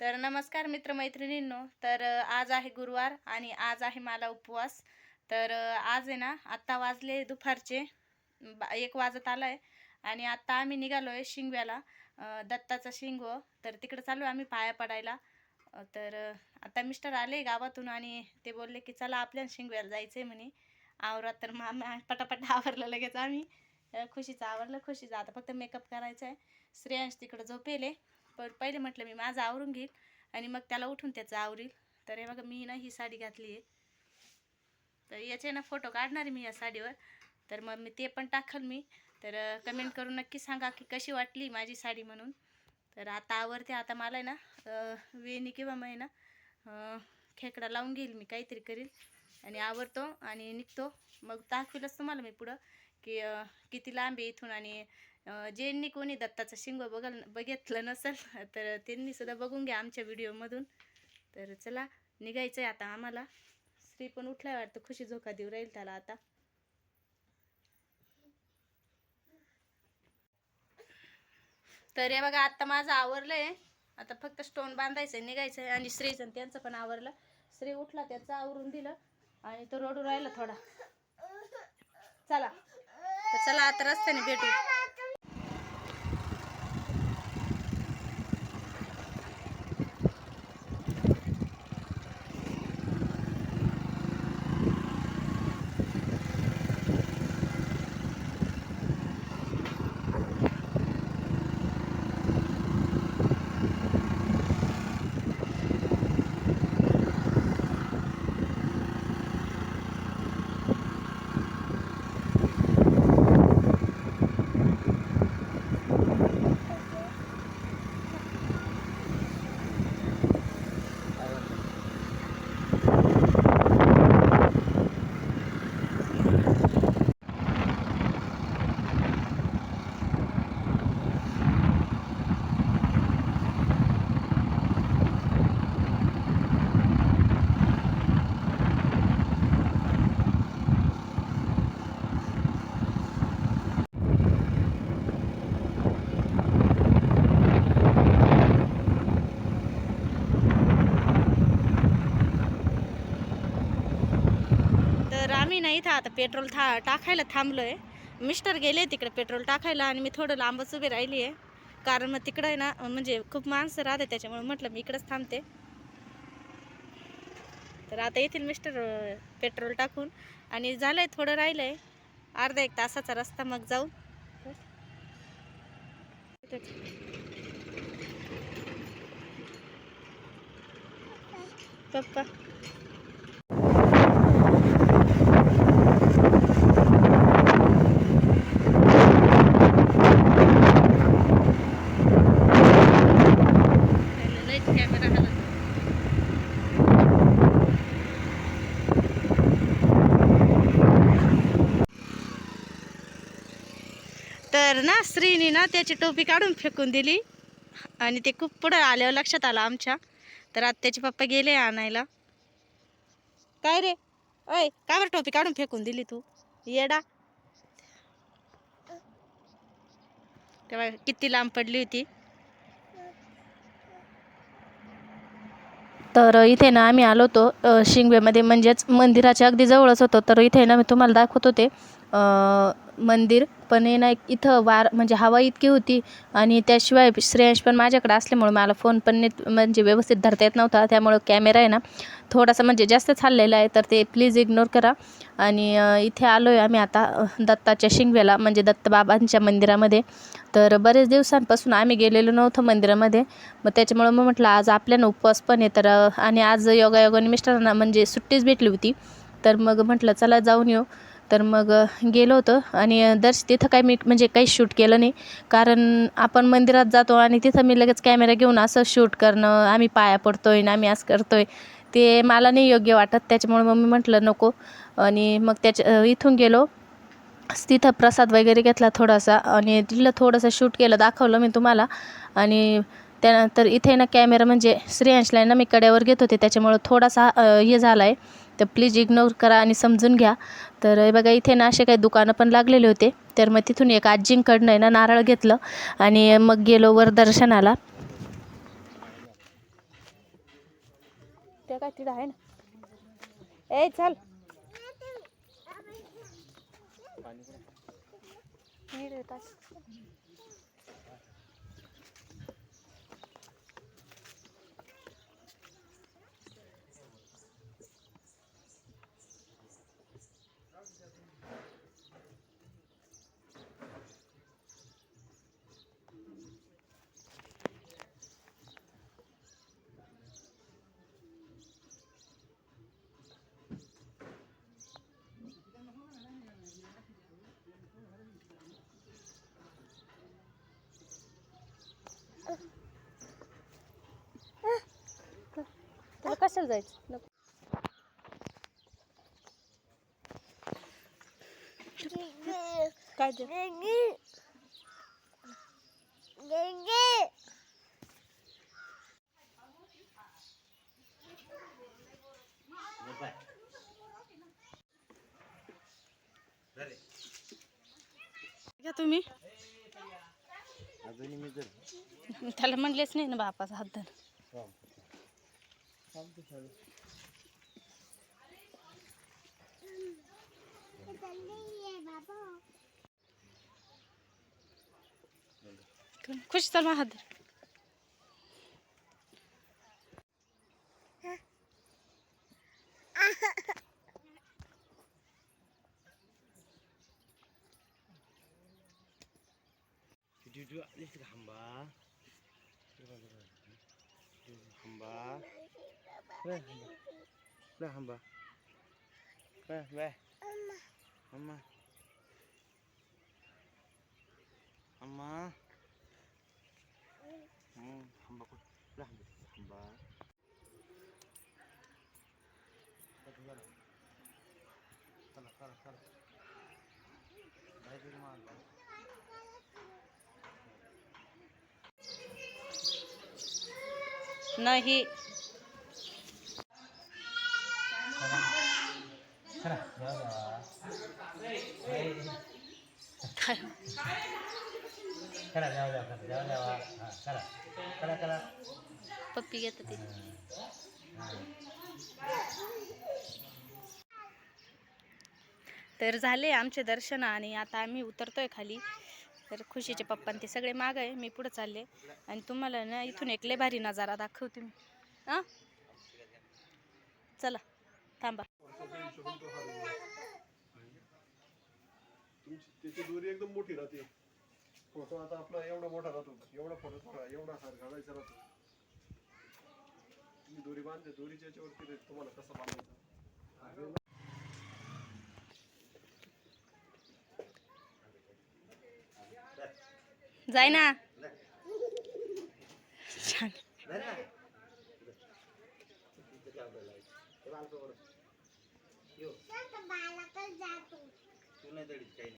तर नमस्कार मित्रमैत्रिणींनो तर आज आहे गुरुवार आणि आज आहे मला उपवास. तर आज आहे ना आत्ता वाजले दुपारचे बा- एक वाजत आलाय आणि आत्ता आम्ही निघालो आहे शिंगव्याला दत्ताचा शिंगव तर तिकडं चालू आहे आम्ही पाया पडायला. तर आता मिस्टर आले गावातून आणि ते बोलले की चला आपल्या शिंगव्याला जायचं आहे म्हणे. आवरात तर मामा पटापट आवरलं लगेच आम्ही. खुशीचं आवरलं खुशीचं. आता फक्त मेकअप करायचा आहे श्रेयांश तिकडं झोपेले. पण पहिले म्हटलं मी माझं आवरून घेईल आणि मग त्याला उठून त्याचं आवरील. तर हे बघा मी ना ही साडी घातली आहे. तर याचे ना फोटो काढणार आहे मी या साडीवर. तर मग मी ते पण टाकल मी. तर कमेंट करून नक्की सांगा की कशी वाटली माझी साडी म्हणून. तर आता आवरते. आता मला आहे ना वेणी किंवा मग ना खेकडा लावून घेईल मी काहीतरी करील. आणि आवरतो आणि निघतो. मग दाखवीलच तुम्हाला मी पुढं की किती लांब आहे इथून आणि ज्यांनी कोणी दत्ताचं शिंग बघल बघितलं नसेल तर त्यांनी सुद्धा बघून घ्या आमच्या व्हिडिओमधून. तर चला निघायचं आहे आता आम्हाला. स्त्री पण उठल्या वाटतं खुशी झोका देऊ राहील त्याला आता. तर हे बघा आता माझं आवरलं आहे आता फक्त स्टोन बांधायचं आहे निघायचं आहे आणि श्रीचं त्यांचं पण आवरलं. श्री उठला त्याचं आवरून दिलं. आणि तो रडू राहिला थोडा. चला. तर चला आता रस्त्याने भेटू. मी नाही इथं आता पेट्रोल था टाकायला थांबलो आहे मिस्टर गेले तिकडे पेट्रोल टाकायला आणि मी थोडं लांबच उभी राहिली आहे कारण मग तिकडं आहे ना म्हणजे खूप माणसं राहते त्याच्यामुळे म्हटलं मी इकडंच थांबते. तर आता येथील मिस्टर पेट्रोल टाकून. आणि झालंय थोडं राहिलं आहे अर्धा एक तासाचा रस्ता मग जाऊ. पप्पा. तर ना स्त्रीने ना त्याची टोपी काढून फेकून दिली. आणि ते खूप पुढं आल्यावर लक्षात आलं आमच्या. तर आत्याचे पप्पा गेले आणायला. काय रे? अय काय बरं टोपी काढून फेकून दिली तू? येडा. तेव्हा किती लांब पडली होती. तर इथे ना आम्ही आलो होतो शिंगवेमध्ये म्हणजेच मंदिराच्या अगदी जवळच होतो. तर इथे ना मी तुम्हाला दाखवत होते मंदिर पण आहे ना इथं वार म्हणजे हवा इतकी होती आणि त्याशिवाय श्रेयांश पण माझ्याकडे असल्यामुळे मला फोन पण नीट म्हणजे व्यवस्थित धरता येत नव्हता. त्यामुळं कॅमेरा आहे ना थोडासा म्हणजे जास्त चाललेला आहे तर ते प्लीज इग्नोर करा. आणि इथे आलो आहे आम्ही आता दत्ताच्या शिंगवेला म्हणजे दत्तबाबांच्या मंदिरामध्ये. तर बरेच दिवसांपासून आम्ही गेलेलो नव्हतो मंदिरामध्ये. मग त्याच्यामुळं मग म्हटलं आज आपल्यानं उपवास पण आहे. तर आणि आज योगायोगाने मिस्टरांना म्हणजे सुट्टीच भेटली होती. तर मग म्हटलं चला जाऊन येऊ. तर मग गेलो होतो आणि दर्श तिथं काही मी म्हणजे काही शूट केलं नाही. कारण आपण मंदिरात जातो आणि तिथं मी लगेच कॅमेरा घेऊन असं शूट करणं आम्ही पाया पडतोय आणि आम्ही असं करतो आहे ते मला नाही योग्य वाटत. त्याच्यामुळे मग मी म्हटलं नको. आणि मग त्याच्या इथून गेलो. तिथं प्रसाद वगैरे घेतला थोडासा आणि तिथलं थोडंसं शूट केलं दाखवलं मी तुम्हाला. आणि त्यानंतर इथे ना कॅमेरा म्हणजे श्रेयांशला ना मी कड्यावर घेत होते त्याच्यामुळं थोडासा हे झाला आहे तर प्लीज इग्नोर करा आणि समजून घ्या. तर हे बघा इथे ना असे काही दुकानं पण लागलेले होते. तर मग तिथून एक आजींकडनं आहे ना नारळ घेतलं आणि मग गेलो वर दर्शनाला. त्या काय तिथं आहे ना? ए चल. पाणी तुला कशाला जायचं? नको. काय घ्या तुम्ही. अजूनही मी जर त्याला म्हणलेच नाही ना बापाचा हात धर खुश चल मग हात धर Duduk ni suka hamba. Hamba. Weh. Hamba. Weh, weh. Mama. Hmm, hamba hamba. Hamba. Baik नहीं करा जाऊ द्या करा जाऊ करा करा करा पप्पी घेत ते. तर झाले आमचे दर्शन आणि आता आम्ही उतरतोय खाली. तर खुशीचे पप्पा ते सगळे माग आहे. मी पुढे चालले. आणि तुम्हाला ना इथून एक भारी नजारा दाखवते मी. हां? चला थांबा. तुमची त्याची दोरी एकदम मोठी राहते. फोटो आता आपला एवढा मोठा राहतो एवढा फोटो थोडा एवढा हार घालायचा राहतो. तुम्ही दोरी बांधते दोरीच्या याच्यावरती ते तुम्हाला कसा बांधायचा? जाय ना. छान तू नाही तरी काही.